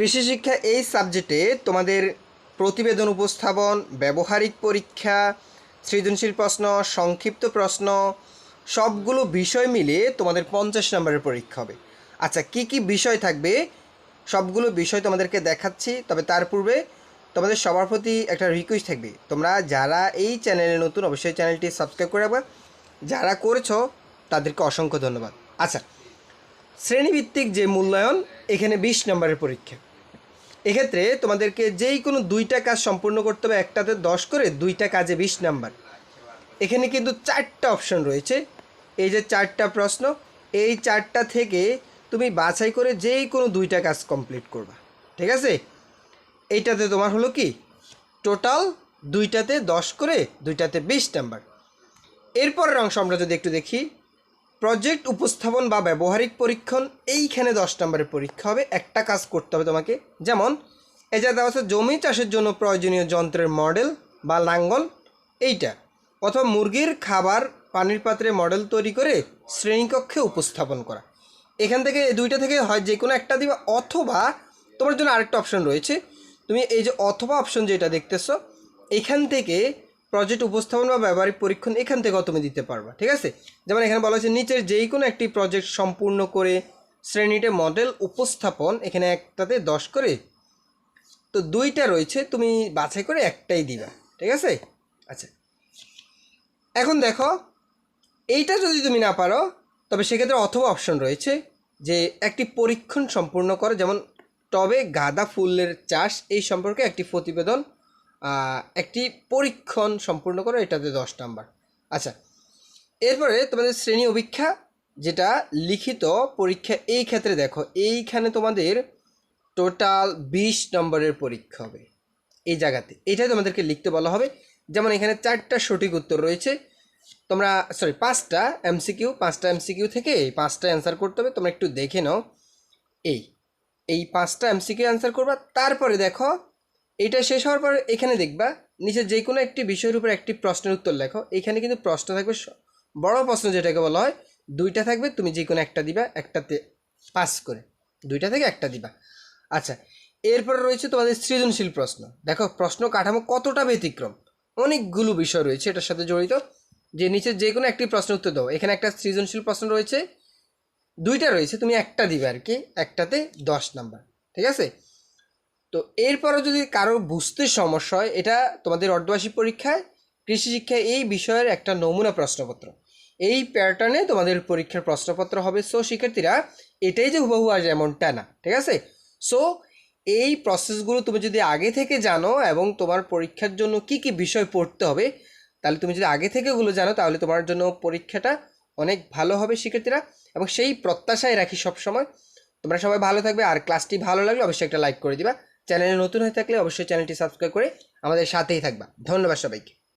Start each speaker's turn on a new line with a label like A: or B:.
A: কৃষি শিক্ষা এই সাবজেক্টে তোমাদের প্রতিবেদন উপস্থাপন, ব্যবহারিক পরীক্ষা, সৃজনশীল প্রশ্ন, সংক্ষিপ্ত প্রশ্ন, সবগুলো বিষয় মিলিয়ে তোমাদের পঞ্চাশ নম্বরের পরীক্ষা হবে। আচ্ছা কি কি বিষয় থাকবে? সবগুলো বিষয় তোমাদেরকে দেখাচ্ছি, তবে তার পূর্বে তোমাদের সবার প্রতি একটা রিকোয়েস্ট থাকবে। তোমরা যারা এই চ্যানেলে নতুন, অবশ্যই চ্যানেলটি সাবস্ক্রাইব করে রাখবে। যারা করেছ, তাদেরকে অসংখ্য ধন্যবাদ। আচ্ছা শ্রেণীভিত্তিক যে মূল্যায়ন, এখানে বিশ নম্বরের পরীক্ষা। এক্ষেত্রে তোমাদেরকে যেই কোনো দুইটা কাজ সম্পূর্ণ করতে হবে, একটাতে দশ করে, দুইটা কাজে বিশ নাম্বার। এখানে কিন্তু চারটা অপশন রয়েছে। এই যে চারটা প্রশ্ন, এই চারটা থেকে তুমি বাছাই করে যেই কোনো দুইটা কাজ কমপ্লিট করবা। ঠিক আছে? এইটাতে তোমার হলো কি? টোটাল দুইটাতে দশ করে, দুইটাতে বিশ নাম্বার। এরপরের অংশ আমরা যদি একটু দেখি প্রজেক্ট উপস্থাপন বা ব্যবহারিক পরীক্ষণ, এইখানে দশ নম্বরের পরীক্ষা হবে। একটা কাজ করতে হবে তোমাকে। যেমন, এই যে দেওয়া আছে জমি চাষের জন্য প্রয়োজনীয় যন্ত্রের মডেল বা লাঙ্গল, এইটা। অথবা মুরগির খাবার, পানির পাত্রে মডেল তৈরি করে শ্রেণীকক্ষে উপস্থাপন করা। এখান থেকে, এই দুইটা থেকে হয় যে কোনো একটা দিবা, অথবা তোমার জন্য আরেকটা অপশন রয়েছে। তুমি এই যে অথবা অপশন যেটা দেখতেছো, এখান থেকে প্রজেক্ট উপস্থাপন বা ব্যবহারিক পরীক্ষণ এখান থেকেও তুমি দিতে পারবা, ঠিক আছে? যেমন এখানে বলা হচ্ছে নিচের যেই কোনো একটি প্রজেক্ট সম্পূর্ণ করে শ্রেণীতে মডেল উপস্থাপন, এখানে একটাতে দশ করে। তো দুইটা রয়েছে, তুমি বাছাই করে একটাই দিবা, ঠিক আছে? আচ্ছা। এখন দেখো, এইটা যদি তুমি না পারো, তবে সেক্ষেত্রে অথবা অপশন রয়েছে যে একটি পরীক্ষণ সম্পূর্ণ করো, যেমন টবে গাঁদা ফুলের চাষ, এই সম্পর্কে একটি প্রতিবেদন একটি পরীক্ষণ সম্পূর্ণ করো এটাতে দশ নাম্বার। আচ্ছা এরপরে তোমাদের শ্রেণি অভিক্ষা যেটা লিখিত পরীক্ষা এই ক্ষেত্রে দেখো, এইখানে তোমাদের টোটাল বিশ নম্বরের পরীক্ষা হবে এই জায়গাতে। এটাই তোমাদেরকে লিখতে বলা হবে। যেমন এখানে চারটা সঠিক উত্তর রয়েছে। তোমরা সরি পাঁচটা এমসিকিউ পাঁচটা এমসিকিউ থেকে এই পাঁচটা অ্যান্সার করতে হবে। তোমরা একটু দেখে নাও। এই এই পাঁচটা এমসিকিউ অ্যান্সার করবা। তারপরে দেখো এইটা শেষ হওয়ার পর এখানে দেখবা, নিচে যে কোনো একটি বিষয়ের উপর একটি প্রশ্নের উত্তর লেখো। এখানে কিন্তু প্রশ্ন থাকবে বড় প্রশ্ন যেটাকে বলা হয়, দুইটা থাকবে, তুমি যে কোনো একটা দিবা, একটাতে পাস করে। দুইটা থেকে একটা দিবা। আচ্ছা এরপরে রয়েছে তোমাদের সৃজনশীল প্রশ্ন। দেখো, প্রশ্ন কাঠামো কতটা ব্যতিক্রম? অনেকগুলো বিষয় রয়েছে এটার সাথে জড়িত। যে নিচে যে কোনো একটি প্রশ্ন উত্তর দাও। এখানে একটা সৃজনশীল প্রশ্ন রয়েছে। দুইটা রয়েছে, তুমি একটা দিবে আর কি, একটাতে দশ নাম্বার। ঠিক আছে? তো এরপরও যদি কারও বুঝতে সমস্যা হয়, এটা তোমাদের অর্ধবার্ষিক পরীক্ষায়, কৃষি শিক্ষায় এই বিষয়ের একটা নমুনা প্রশ্নপত্র। এই প্যাটার্নে তোমাদের পরীক্ষার প্রশ্নপত্র হবে। সো শিক্ষার্থীরা, এটাই যে হুবহু আজ এমনটা না, ঠিক আছে? সো এই প্রসেসগুলো তুমি যদি আগে থেকে জানো এবং তোমার পরীক্ষার জন্য কি কি বিষয় পড়তে হবে, তাহলে তুমি যদি আগে থেকে ওগুলো জানো, তাহলে তোমার জন্য পরীক্ষাটা অনেক ভালো হবে শিক্ষার্থীরা। এবং সেই প্রত্যাশায় রাখি সবসময়। তোমরা সবাই ভালো থাকবে। আর ক্লাসটি ভালো লাগলে অবশ্যই একটা লাইক করে দিবা। চ্যানেলে নতুন হয়ে থাকলে অবশ্যই চ্যানেলটি সাবস্ক্রাইব করে আমাদের সাথেই থাকবা। ধন্যবাদ সবাইকে।